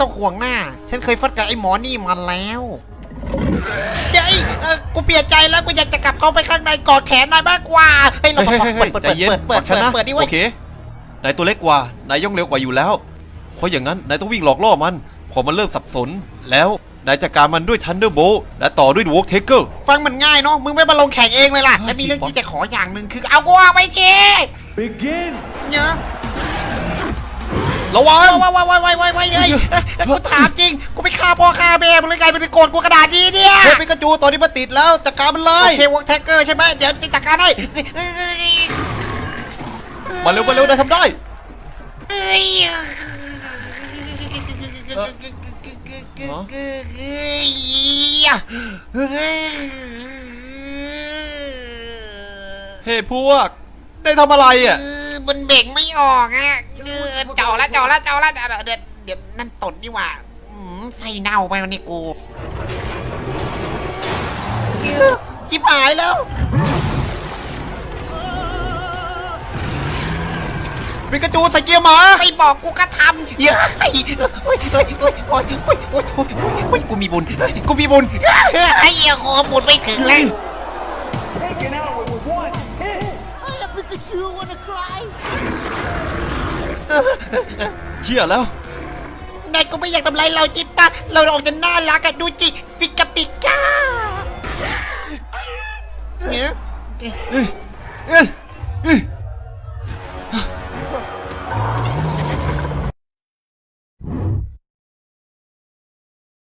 ต้องห่วงหน้า ฉันเคยฟัดกับไอ้หมอนี่มาแล้วเจ้ยเออกูเปลี่ยนใจแล้วกูอยากจะกลับเข้าไปข้างในกอดแขนนายมากกว่าเฮ้ยเราเฮ้ยเฮ้ยเปิเฮ้ดยเปิดใจเปิดเย็นเปิดเปิดฉันนะเปิดดิเว้โอยเคนายตัวเล็กกว่านายย่องเร็วกว่าอยู่แล้ว เพราะอย่างนั้นนายต้องวิ่งหลอกล่อมันพอมันเริ่มสับสน แล้วนายจัดการมันด้วยทันเดอร์โบและต่อด้วยดวกเทเกอร์ฟังมันง่ายเนาะมึงไม่มาลงแข่งเองเลยล่ะเฮ้ยและมีเรื่องบอสที่จะขออย่างหนึ่งคือเอากูออกไปที Begin! เนาะระวังว้ายว้ายว้ายว้ายว้ายว้ายเฮ้ยเอ้ยเอ้ย กูถามจริง กูไปฆ่าพ่อฆ่าแม่มึงเลยกลายเป็นโกรธกูกระดาษนี้เนี่ยเฮ้ยปิกาจูตอนนี้มันติดแล้วจัดการมันเลโอยเควงแท็กเกอร์ใช่ไหมเดี๋ยวจะจัดการให้เอ้ยเอ้ยมาเร็วมาเร็วนายทำได้เอ้ยเฮ้พวก ได้ทำอะไรอะเออมันเบ่งไม่ออกอะเออเจาะละเจาะละเจาะละเดี๋ยวเดี๋ยวนั่นตดนี่ว่าใส่เน่าไปวันนี้กูเออชิบหายแล้วปิกะจูใส่เกียร์มาไม่บอกกูก็ทำเย้ยเฮ้ยเฮ้ยเฮ้ยเฮ้ยเฮ้ยเฮ้ยเฮ้ยกูมีบุญกูมีบุญไอ้เอี้ยโคบุญไม่ถึงเลยเชี่ยแล้ว กูไม่อยากทำลายเราจิป้าเราออกจะน่ารักอะดูจิปิกาปิก้าเนี่ย